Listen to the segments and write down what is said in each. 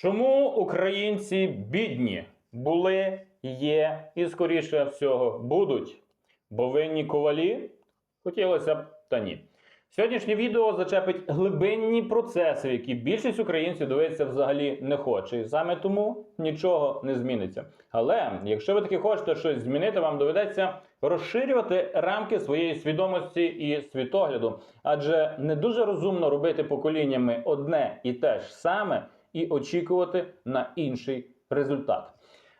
Чому українці бідні були, є і скоріше всього будуть? Бо винні ковалі? Хотілося б, та ні. Сьогоднішнє відео зачепить глибинні процеси, які більшість українців дивитися взагалі не хоче. І саме тому нічого не зміниться. Але якщо ви таки хочете щось змінити, вам доведеться розширювати рамки своєї свідомості і світогляду. Адже не дуже розумно робити поколіннями одне і те ж саме і очікувати на інший результат.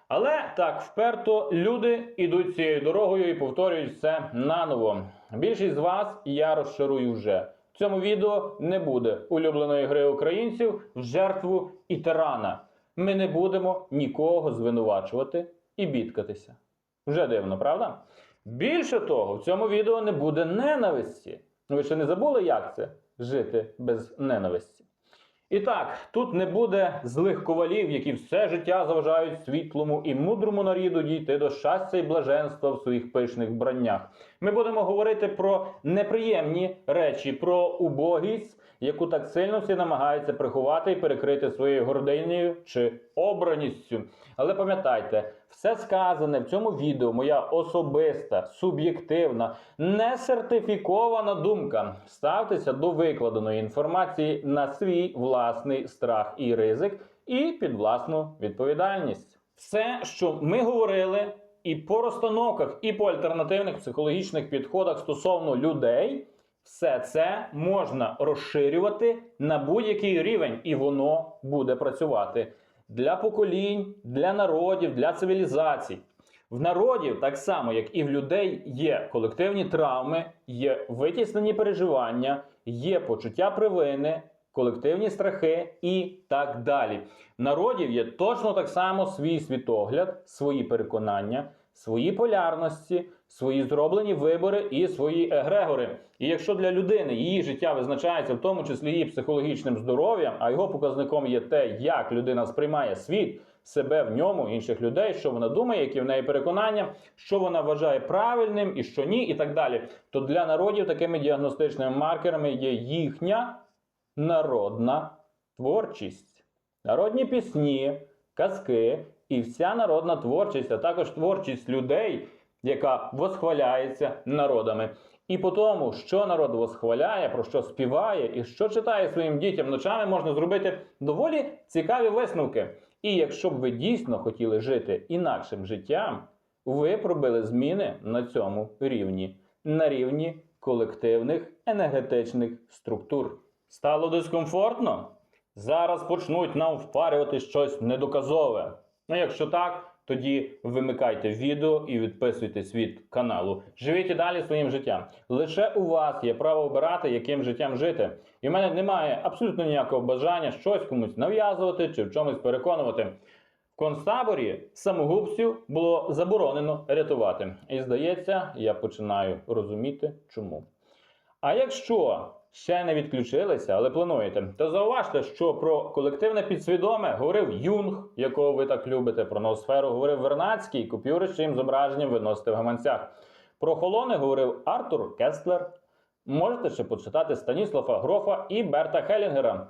Але так вперто люди йдуть цією дорогою і повторюють все наново. Більшість з вас я розчарую вже. В цьому відео не буде улюбленої гри українців в жертву і тирана. Ми не будемо нікого звинувачувати і бідкатися. Вже дивно, правда? Більше того, в цьому відео не буде ненависті. Ви ще не забули, як це жити без ненависті? І так, тут не буде злих ковалів, які все життя заважають світлому і мудрому наріду дійти до щастя і блаженства в своїх пишних вбраннях. Ми будемо говорити про неприємні речі, про убогість, яку так сильно всі намагаються приховати і перекрити своєю гординею чи обраністю. Але пам'ятайте, все сказане в цьому відео моя особиста, суб'єктивна, не сертифікована думка. Ставтеся до викладеної інформації на свій власний страх і ризик, і під власну відповідальність. Все, що ми говорили, і по розстановках, і по альтернативних психологічних підходах стосовно людей. Все це можна розширювати на будь-який рівень, і воно буде працювати для поколінь, для народів, для цивілізацій. В народів, так само як і в людей, є колективні травми, є витіснені переживання, є почуття провини, колективні страхи і так далі. Народів є точно так само свій світогляд, свої переконання, свої полярності, свої зроблені вибори і свої егрегори. І якщо для людини її життя визначається в тому числі її психологічним здоров'ям, а його показником є те, як людина сприймає світ, себе в ньому, інших людей, що вона думає, які в неї переконання, що вона вважає правильним і що ні, і так далі, то для народів такими діагностичними маркерами є їхня народна творчість, народні пісні, казки і вся народна творчість, а також творчість людей, яка восхваляється народами. І по тому, що народ восхваляє, про що співає і що читає своїм дітям ночами, можна зробити доволі цікаві висновки. І якщо б ви дійсно хотіли жити інакшим життям, ви пробили зміни на цьому рівні, на рівні колективних енергетичних структур. Стало дискомфортно? Зараз почнуть нам впарювати щось недоказове. Ну, якщо так, тоді вимикайте відео і відписуйтесь від каналу. Живіть і далі своїм життям. Лише у вас є право обирати, яким життям жити. І в мене немає абсолютно ніякого бажання щось комусь нав'язувати чи в чомусь переконувати. В концтаборі самогубців було заборонено рятувати. І здається, я починаю розуміти, чому. А якщо ще не відключилися, але плануєте, то зауважте, що про колективне підсвідоме говорив Юнг, якого ви так любите, про ноосферу говорив Вернацький, купюри з чиїм зображенням виносите в гаманцях. Про холони говорив Артур Кестлер. Можете ще почитати Станіслава Грофа і Берта Хелінгера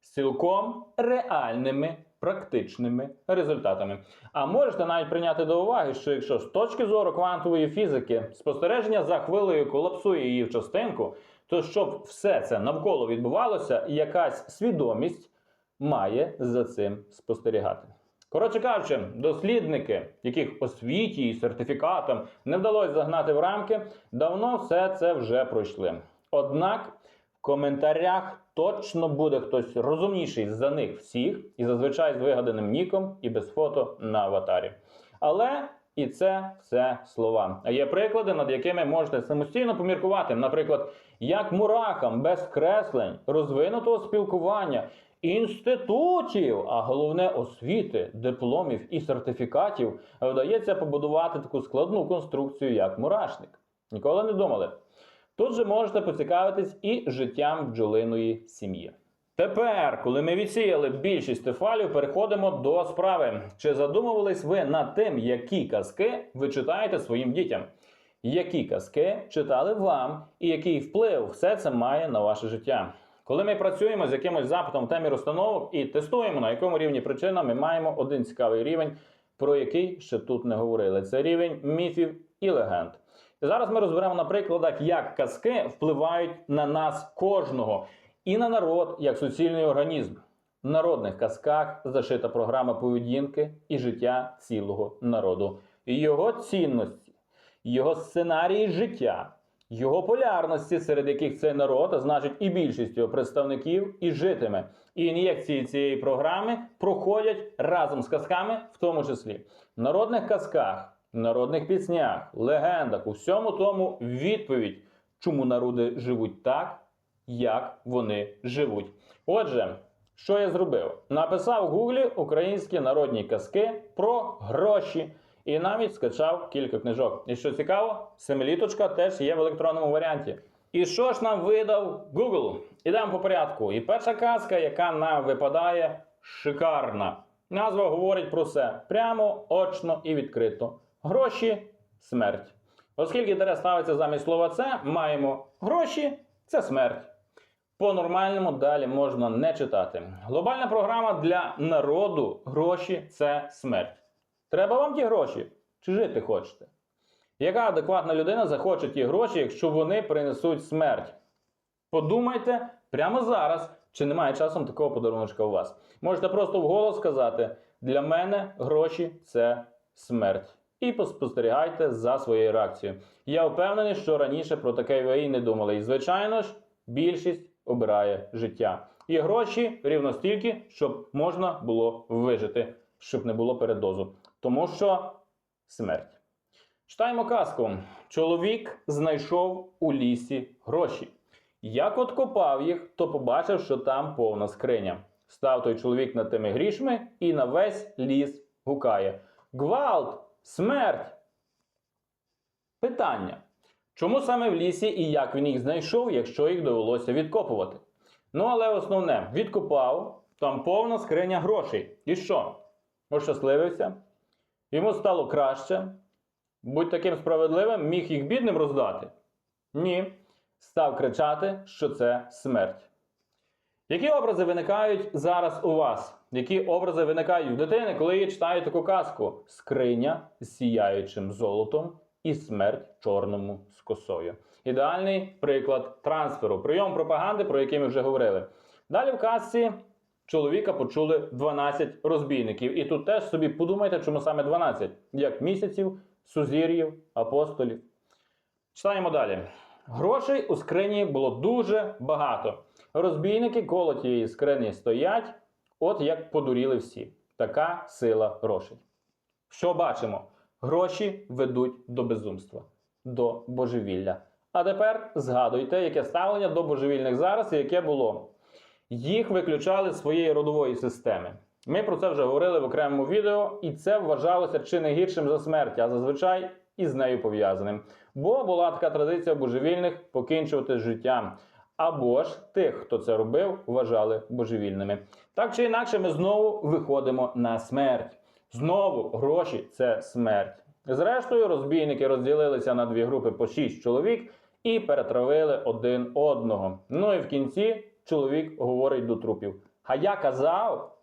з цілком реальними практичними результатами. А можете навіть прийняти до уваги, що якщо з точки зору квантової фізики спостереження за хвилею колапсує її в частинку, то щоб все це навколо відбувалося, якась свідомість має за цим спостерігати. Коротше кажучи, дослідники, яких освіті і сертифікатам не вдалося загнати в рамки, давно все це вже пройшли. Однак в коментарях точно буде хтось розумніший за них всіх, і зазвичай з вигаданим ніком і без фото на аватарі. Але і це все слова. А є приклади, над якими можете самостійно поміркувати. Наприклад, як мурахам без креслень, розвинутого спілкування, інститутів, а головне освіти, дипломів і сертифікатів вдається побудувати таку складну конструкцію, як мурашник. Ніколи не думали. Тут же можете поцікавитись і життям бджолиної сім'ї. Тепер, коли ми відсіяли більшість тефалів, переходимо до справи. Чи задумувались ви над тим, які казки ви читаєте своїм дітям? Які казки читали вам, і який вплив все це має на ваше життя? Коли ми працюємо з якимось запитом в темі розстановок і тестуємо, на якому рівні причина, ми маємо один цікавий рівень, про який ще тут не говорили. Це рівень міфів і легенд. І зараз ми розберемо на прикладах, як казки впливають на нас кожного і на народ як суцільний організм. В народних казках зашита програма поведінки і життя цілого народу, його цінності, його сценарії життя, його полярності, серед яких цей народ, а значить і більшість його представників, і житиме. І ін'єкції цієї програми проходять разом з казками, в тому числі в народних казках, народних піснях, легендах, у всьому тому відповідь, чому народи живуть так, як вони живуть. Отже, що я зробив? Написав в Гуглі українські народні казки про гроші. І навіть скачав кілька книжок. І що цікаво, семиліточка теж є в електронному варіанті. І що ж нам видав Google? Ідемо по порядку. І перша казка, яка нам випадає, шикарна. Назва говорить про все прямо, очно і відкрито. Гроші смерть. Оскільки дерев ставиться замість слова це, маємо гроші це смерть. По-нормальному далі можна не читати. Глобальна програма для народу гроші це смерть. Треба вам ті гроші? Чи жити хочете? Яка адекватна людина захоче ті гроші, якщо вони принесуть смерть? Подумайте прямо зараз, чи немає часом такого подаруночка у вас. Можете просто вголос сказати: для мене гроші це смерть. І поспостерігайте за своєю реакцією. Я впевнений, що раніше про таке ви не думали. І, звичайно ж, більшість обирає життя. І гроші рівно стільки, щоб можна було вижити, щоб не було передозу. Тому що смерть. Читаємо казку. Чоловік знайшов у лісі гроші. Як от копав їх, то побачив, що там повна скриня. Став той чоловік над тими грішми і на весь ліс гукає: Гвалт! Смерть! Питання. Чому саме в лісі і як він їх знайшов, якщо їх довелося відкопувати? Ну, але основне, відкопав, там повна скриня грошей. І що? Ощасливився? Йому стало краще. Будь таким справедливим, міг їх бідним роздати? Ні. Став кричати, що це смерть. Які образи виникають зараз у вас? Які образи виникають в дитини, коли її читають таку казку? Скриня з сіяючим золотом і смерть чорному з косою. Ідеальний приклад трансферу, прийом пропаганди, про який ми вже говорили. Далі в казці чоловіка почули 12 розбійників. І тут теж собі подумайте, чому саме 12, як місяців, сузір'їв, апостолів. Читаємо далі. Грошей у скрині було дуже багато. Розбійники коло тієї скрині стоять, от як подуріли всі. Така сила грошей. Що бачимо? Гроші ведуть до безумства, до божевілля. А тепер згадуйте, яке ставлення до божевільних зараз і яке було. Їх виключали з своєї родової системи. Ми про це вже говорили в окремому відео, і це вважалося чи не гіршим за смерть, а зазвичай і з нею пов'язаним. Бо була така традиція божевільних покінчувати з життям. Або ж тих, хто це робив, вважали божевільними. Так чи інакше, ми знову виходимо на смерть. Знову гроші це смерть. Зрештою, розбійники розділилися на дві групи по шість чоловік і перетравили один одного. Ну і в кінці чоловік говорить до трупів: А я казав,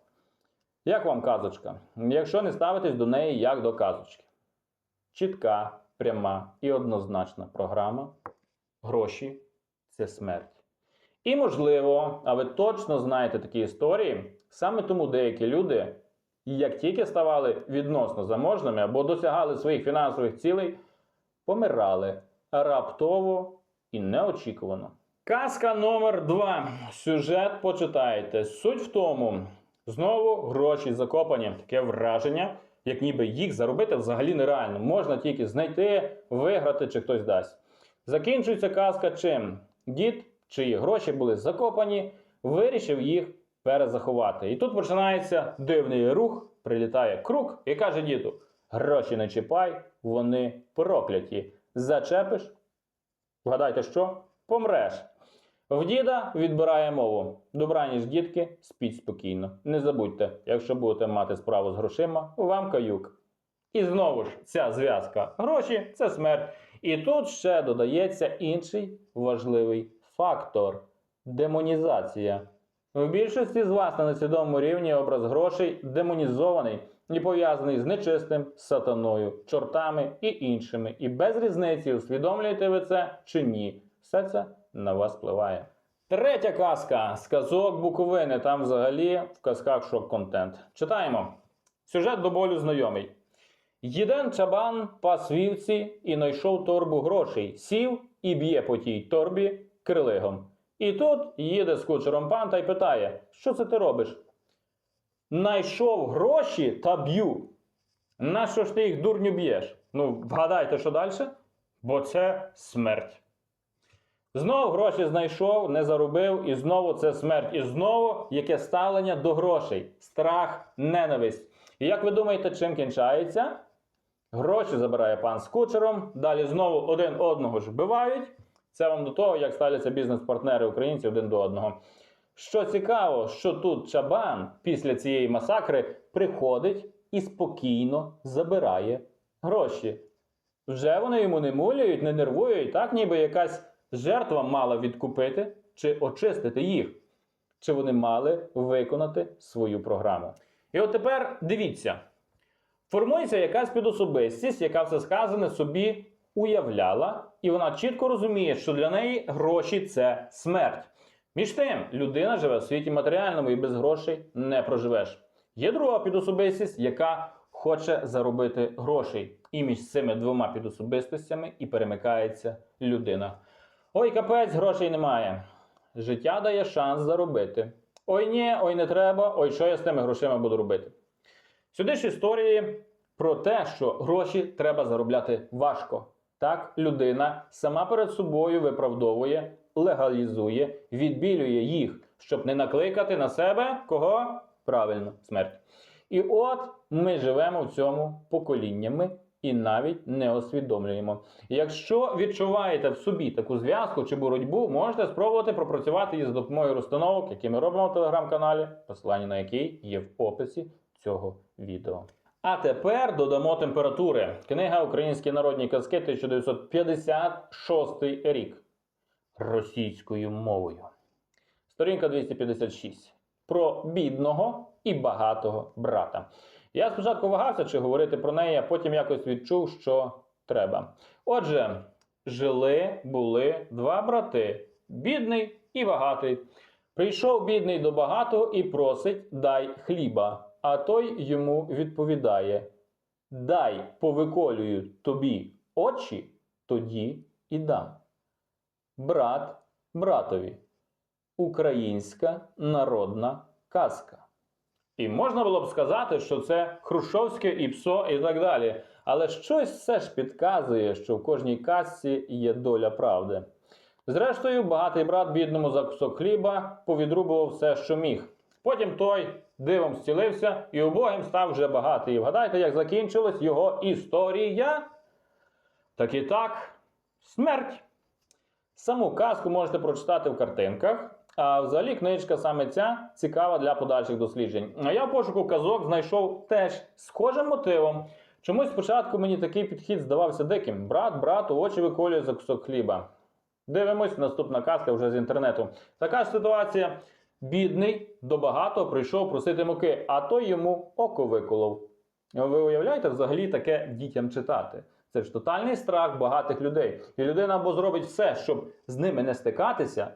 як вам казочка, якщо не ставитись до неї як до казочки. Чітка, пряма і однозначна програма. Гроші це смерть. І можливо, а ви точно знаєте такі історії, саме тому деякі люди, як тільки ставали відносно заможними або досягали своїх фінансових цілей, помирали раптово і неочікувано. Казка номер 2 Сюжет почитайте. Суть в тому, знову гроші закопані. Таке враження, як ніби їх заробити взагалі нереально. Можна тільки знайти, виграти чи хтось дасть. Закінчується казка чим? Дід, чиї гроші були закопані, вирішив їх перезаховати. І тут починається дивний рух, прилітає круг і каже діду: гроші не чіпай, вони прокляті. Зачепиш, вгадайте що? Помреш. В діда відбирає мову. Добраніч, дітки, спіть спокійно. Не забудьте, якщо будете мати справу з грошима, вам каюк. І знову ж ця зв'язка. Гроші це смерть. І тут ще додається інший важливий фактор демонізація. У більшості з вас на несвідомому рівні образ грошей демонізований і пов'язаний з нечистим, сатаною, чортами і іншими. І без різниці, усвідомлюєте ви це чи ні. Все це на вас впливає. Третя казка з казок Буковини. Там взагалі в казках шок-контент. Читаємо. Сюжет до болю знайомий. Єден чабан пас вівці і знайшов торбу грошей, сів і б'є по тій торбі крилигом. І тут їде з кучером пан та й питає: Що це ти робиш? Найшов гроші та б'ю. Нащо ж ти їх дурню б'єш? Ну, вгадайте, що далі? Бо це смерть. Знов гроші знайшов, не заробив, і знову це смерть. І знову яке ставлення до грошей, страх, ненависть. І як ви думаєте, чим кінчається? Гроші забирає пан з кучером, далі знову один одного ж вбивають. Це вам до того, як ставляться бізнес-партнери українці один до одного. Що цікаво, що тут Чабан після цієї масакри приходить і спокійно забирає гроші. Вже вони йому не муляють, не нервують, так ніби якась жертва мала відкупити чи очистити їх. Чи вони мали виконати свою програму. І от тепер дивіться: формується якась підособистість, яка все сказане собі уявляла, і вона чітко розуміє, що для неї гроші це смерть. Між тим, людина живе в світі матеріальному і без грошей не проживеш. Є друга підособистість, яка хоче заробити грошей. І між цими двома підособистостями і перемикається людина. Ой, капець, грошей немає. Життя дає шанс заробити. Ой, ні, ой, не треба, ой, що я з тими грошима буду робити. Сюди ж історії про те, що гроші треба заробляти важко. Так, людина сама перед собою виправдовує, легалізує, відбілює їх, щоб не накликати на себе кого? Правильно, смерть. І от ми живемо в цьому поколіннями і навіть не усвідомлюємо. Якщо відчуваєте в собі таку зв'язку чи боротьбу, можете спробувати пропрацювати її за допомогою розстановок, які ми робимо в телеграм-каналі, посилання на який є в описі цього відео. А тепер додамо температури. Книга Українські народні казки 1956 рік російською мовою. Сторінка 256. Про бідного і багатого брата. Я спочатку вагався, чи говорити про неї, а потім якось відчув, що треба. Отже, жили були два брати: бідний і багатий. Прийшов бідний до багатого і просить дай хліба. А той йому відповідає: Дай повиколюю тобі очі, тоді і дам. Брат братові. Українська народна казка. І можна було б сказати, що це Хрущовське іпсо і так далі. Але щось все ж підказує, що в кожній казці є доля правди. Зрештою, багатий брат бідному за кусок хліба повідрубував все, що міг. Потім той дивом зцілився і убогим став вже багатий. Вгадайте, як закінчилась його історія? Так і так, смерть. Саму казку можете прочитати в картинках. А взагалі книжка саме ця цікава для подальших досліджень. Я в пошуку казок знайшов теж схожим мотивом. Чомусь спочатку мені такий підхід здавався диким. Брат брату очі виколює за кусок хліба. Дивимось, наступна казка вже з інтернету. Така ж ситуація. Бідний до багатого прийшов просити муки, а той йому око виколов. Ви уявляєте взагалі таке дітям читати? Це ж тотальний страх багатих людей. І людина або зробить все, щоб з ними не стикатися,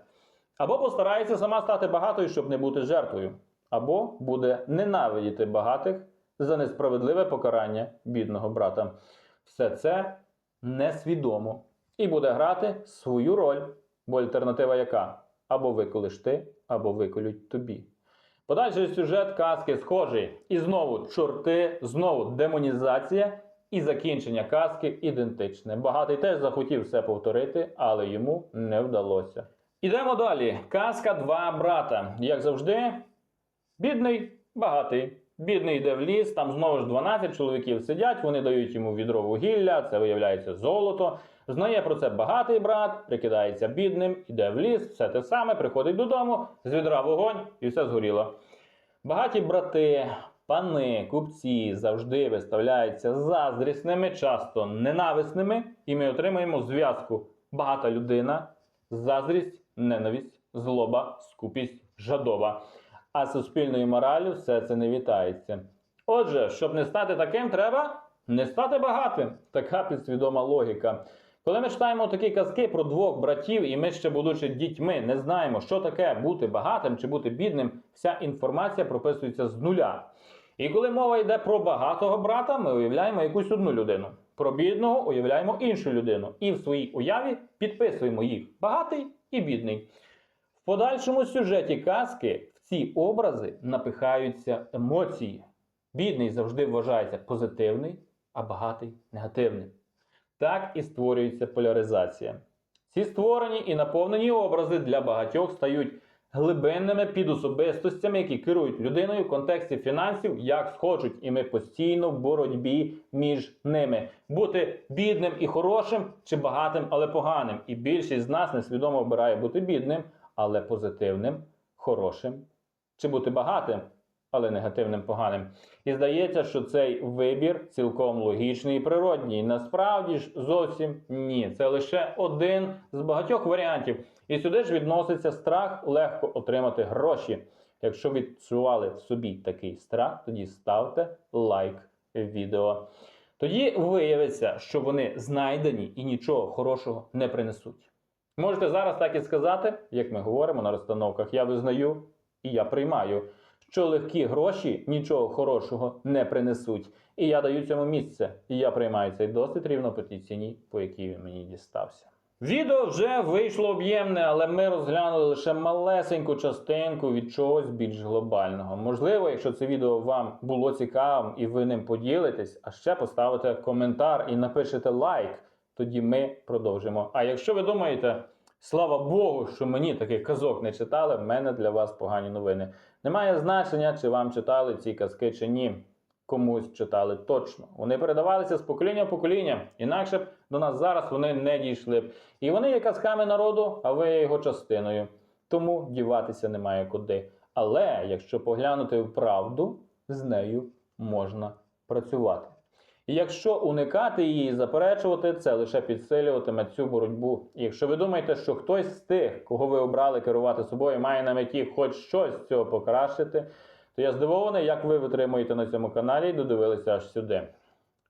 або постарається сама стати багатою, щоб не бути жертвою, або буде ненавидіти багатих за несправедливе покарання бідного брата. Все це несвідомо і буде грати свою роль, бо альтернатива яка? Або виколиш ти, або виколють тобі. Подальший сюжет казки схожий. І знову чорти, знову демонізація і закінчення казки ідентичне. Багатий теж захотів все повторити, але йому не вдалося. Ідемо далі. Казка два брата. Як завжди, бідний, багатий. Бідний йде в ліс, там знову ж 12 чоловіків сидять, вони дають йому відро вугілля, це виявляється золото. Знає про це багатий брат, прикидається бідним, іде в ліс, все те саме, приходить додому, з відра вогонь і все згоріло. Багаті брати, пани, купці завжди виставляються заздрісними, часто ненависними, і ми отримаємо зв'язку багата людина, заздрість, ненависть злоба, скупість, жадоба. А суспільною моралю все це не вітається. Отже, щоб не стати таким, треба не стати багатим. Така підсвідома логіка. Коли ми читаємо такі казки про двох братів, і ми ще будучи дітьми, не знаємо, що таке бути багатим чи бути бідним, вся інформація прописується з нуля. І коли мова йде про багатого брата, ми уявляємо якусь одну людину. Про бідного уявляємо іншу людину. І в своїй уяві підписуємо їх багатий і бідний. В подальшому сюжеті казки в ці образи напихаються емоції. Бідний завжди вважається позитивний, а багатий негативний. Так і створюється поляризація. Ці створені і наповнені образи для багатьох стають глибинними підособистостями, які керують людиною в контексті фінансів, як схочуть, і ми постійно в боротьбі між ними. Бути бідним і хорошим чи багатим, але поганим. І більшість з нас несвідомо обирає бути бідним, але позитивним, хорошим, чи бути багатим, але негативним поганим. І здається, що цей вибір цілком логічний і природній. Насправді ж зовсім ні. Це лише один з багатьох варіантів. І сюди ж відноситься страх легко отримати гроші. Якщо відчували в собі такий страх, тоді ставте лайк відео. Тоді виявиться, що вони знайдені і нічого хорошого не принесуть. Можете зараз так і сказати, як ми говоримо на розстановках, я визнаю і я приймаю, що легкі гроші нічого хорошого не принесуть. І я даю цьому місце. І я приймаю цей досвід рівно по тій ціні, по якій він мені дістався. Відео вже вийшло об'ємне, але ми розглянули лише малесеньку частинку від чогось більш глобального. Можливо, якщо це відео вам було цікавим і ви ним поділитесь, а ще поставите коментар і напишете лайк, тоді ми продовжимо. А якщо ви думаєте, слава Богу, що мені таких казок не читали, в мене для вас погані новини. Немає значення, чи вам читали ці казки чи ні. Комусь читали точно. Вони передавалися з покоління в покоління, інакше б до нас зараз вони не дійшли б. І вони є казками народу, а ви його частиною. Тому діватися немає куди. Але якщо поглянути в правду, з нею можна працювати. І якщо уникати її і заперечувати, це лише підсилюватиме цю боротьбу. І якщо ви думаєте, що хтось з тих, кого ви обрали керувати собою, має на меті хоч щось з цього покращити, то я здивований, як ви витримуєте на цьому каналі і додивилися аж сюди.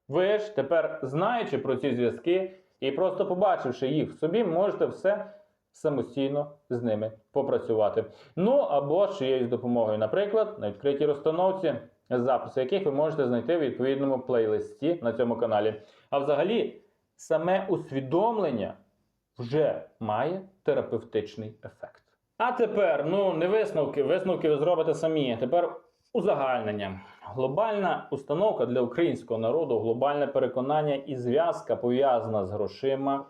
Ви ж тепер, знаючи про ці зв'язки і просто побачивши їх в собі, можете все самостійно з ними попрацювати. Ну або з чиєюсь допомогою, наприклад, на відкритій розстановці, записи яких ви можете знайти в відповідному плейлисті на цьому каналі. А взагалі, саме усвідомлення вже має терапевтичний ефект. А тепер, ну не висновки, висновки ви зробите самі. Тепер узагальнення. Глобальна установка для українського народу, глобальне переконання і зв'язка пов'язана з грошима.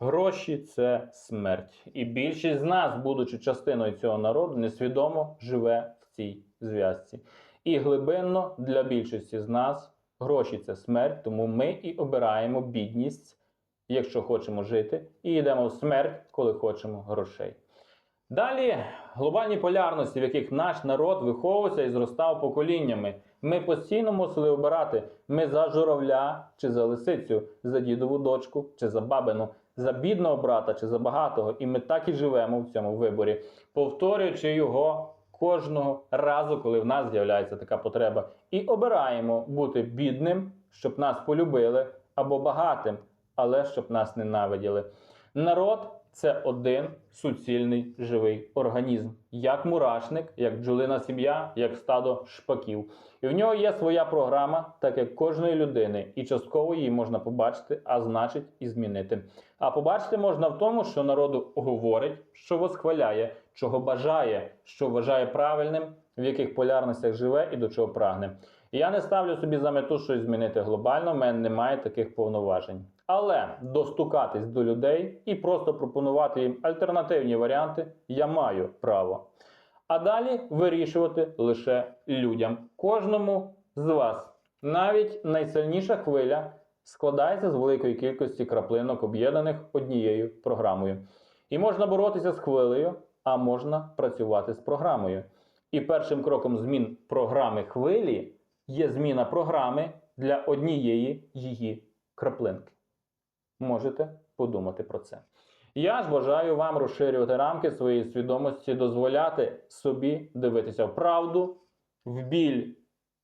Гроші це смерть. І більшість з нас, будучи частиною цього народу, несвідомо живе в цій зв'язці. І глибинно для більшості з нас гроші це смерть, тому ми і обираємо бідність, якщо хочемо жити, і йдемо в смерть, коли хочемо грошей. Далі глобальні полярності, в яких наш народ виховувався і зростав поколіннями. Ми постійно мусили обирати ми за журавля чи за лисицю, за дідову дочку чи за бабину, за бідного брата чи за багатого. І ми так і живемо в цьому виборі, повторюючи його кожного разу, коли в нас з'являється така потреба. І обираємо бути бідним, щоб нас полюбили, або багатим, але щоб нас ненавиділи. Народ це один суцільний живий організм, як мурашник, як бджолина сім'я, як стадо шпаків. І в нього є своя програма, так як кожної людини, і частково її можна побачити, а значить і змінити. А побачити можна в тому, що народу говорить, що восхваляє, чого бажає, що вважає правильним, в яких полярностях живе і до чого прагне. І я не ставлю собі за мету щось змінити глобально, в мене немає таких повноважень. Але достукатись до людей і просто пропонувати їм альтернативні варіанти я маю право. А далі вирішувати лише людям, кожному з вас. Навіть найсильніша хвиля складається з великої кількості краплинок, об'єднаних однією програмою. І можна боротися з хвилею, а можна працювати з програмою. І першим кроком змін програми хвилі є зміна програми для однієї її краплинки. Можете подумати про це. Я ж бажаю вам розширювати рамки своєї свідомості, дозволяти собі дивитися в правду, в біль.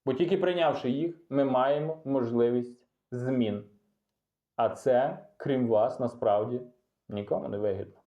Бо тільки прийнявши їх, ми маємо можливість змін. А це, крім вас, насправді нікому не вигідно.